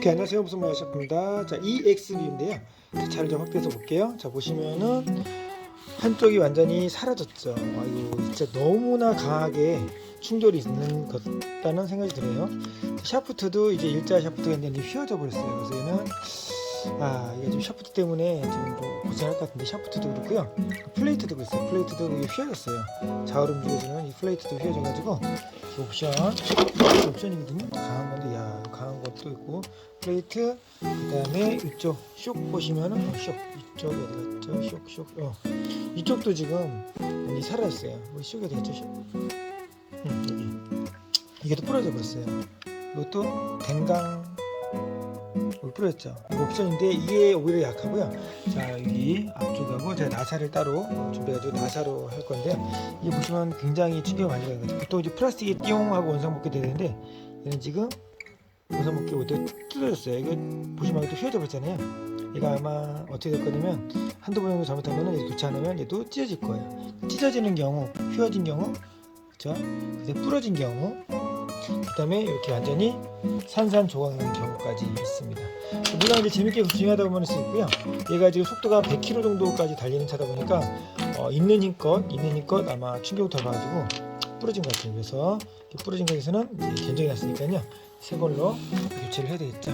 오케이 안녕하세요. 무슨 말 셰프입니다. 자 EXB인데요. 차를 좀 확대해서 볼게요. 자 보시면은 한쪽이 완전히 사라졌죠. 아이고 진짜 너무나 강하게 충돌이 있는 것 같다는 생각이 들어요. 샤프트도 이제 일자 샤프트가 있는데 휘어져 버렸어요. 그래서 얘는 아 이게 좀 샤프트 때문에 좀 고생할 것 같은데 샤프트도 그렇고요. 플레이트도 그랬어요. 플레이트도 이게 휘어졌어요. 좌우로 움직여주는 이 플레이트도 휘어져가지고 이 옵션 이 옵션이거든요 강한 건데 야 강한 것도 있고 플레이트 그 다음에 이쪽 쇽 보시면은 어, 쇽 이쪽 어디 갔죠. 쇽쇽 어. 이쪽도 지금 많이 사라졌어요. 뭐 쇽이 갔죠 쇽? 음, 여기. 이게 또 부러져 버렸어요. 이것도 댕강 올 뿌렸죠. 옵션인데 이게 오히려 약하고요. 자 여기 앞쪽하고 제가 나사를 따로 준비해가지고 나사로 할 건데 이게 보시면 굉장히 충격을 많이 거죠. 보통 이제 플라스틱이 띠용 하고 원상 묶게 되는데 얘는 지금 원상 묶기 못해 뜯어졌어요. 이거 보시면 또 휘어져 버렸잖아요. 얘가 아마 어떻게 될 거냐면 한두 번 정도 잘못하면 이렇게 교체 안 하면 얘도 찢어질 거예요. 찢어지는 경우, 휘어진 경우, 그렇죠? 근데 부러진 경우, 그다음에 이렇게 완전히 산산조각나는 경우까지 있습니다. 물론 이제 재밌게 중요하다 보면 수 있고요. 얘가 지금 속도가 100km 정도까지 달리는 차다 보니까 어, 있는 힘껏 있는 힘껏 아마 충격을 덜어가지고 부러진 것 같아요. 그래서 부러진 것에서는 이제 견적이 났으니까요. 새 걸로 교체를 해야 되겠죠.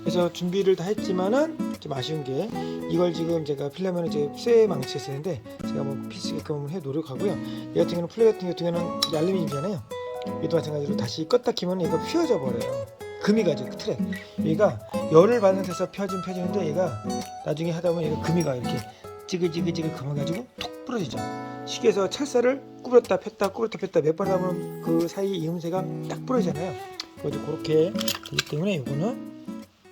그래서 준비를 다 했지만은 좀 아쉬운 게 이걸 지금 제가 필라면을 이제 쇠 망치에 쓰는데 제가 뭐 피치게끔 해 노력하고요. 얘 같은 경우는 플레이 같은 경우는 알루미늄이잖아요. 얘도 마찬가지로 다시 껐다 키면 얘가 휘어져 버려요. 금이 가죠 그 트랙. 얘가 열을 받는 데서 펴진 펴지는데 얘가 나중에 하다 보면 얘가 금이 가 이렇게 지글지글지글 감아가지고 톡 부러지죠. 쉽게해서 찰사를 꾸렸다 폈다 꾸렸다 폈다 몇 번 하면 그 사이 이음새가 딱 부러지잖아요. 그래서 그렇게 되기 때문에 이거는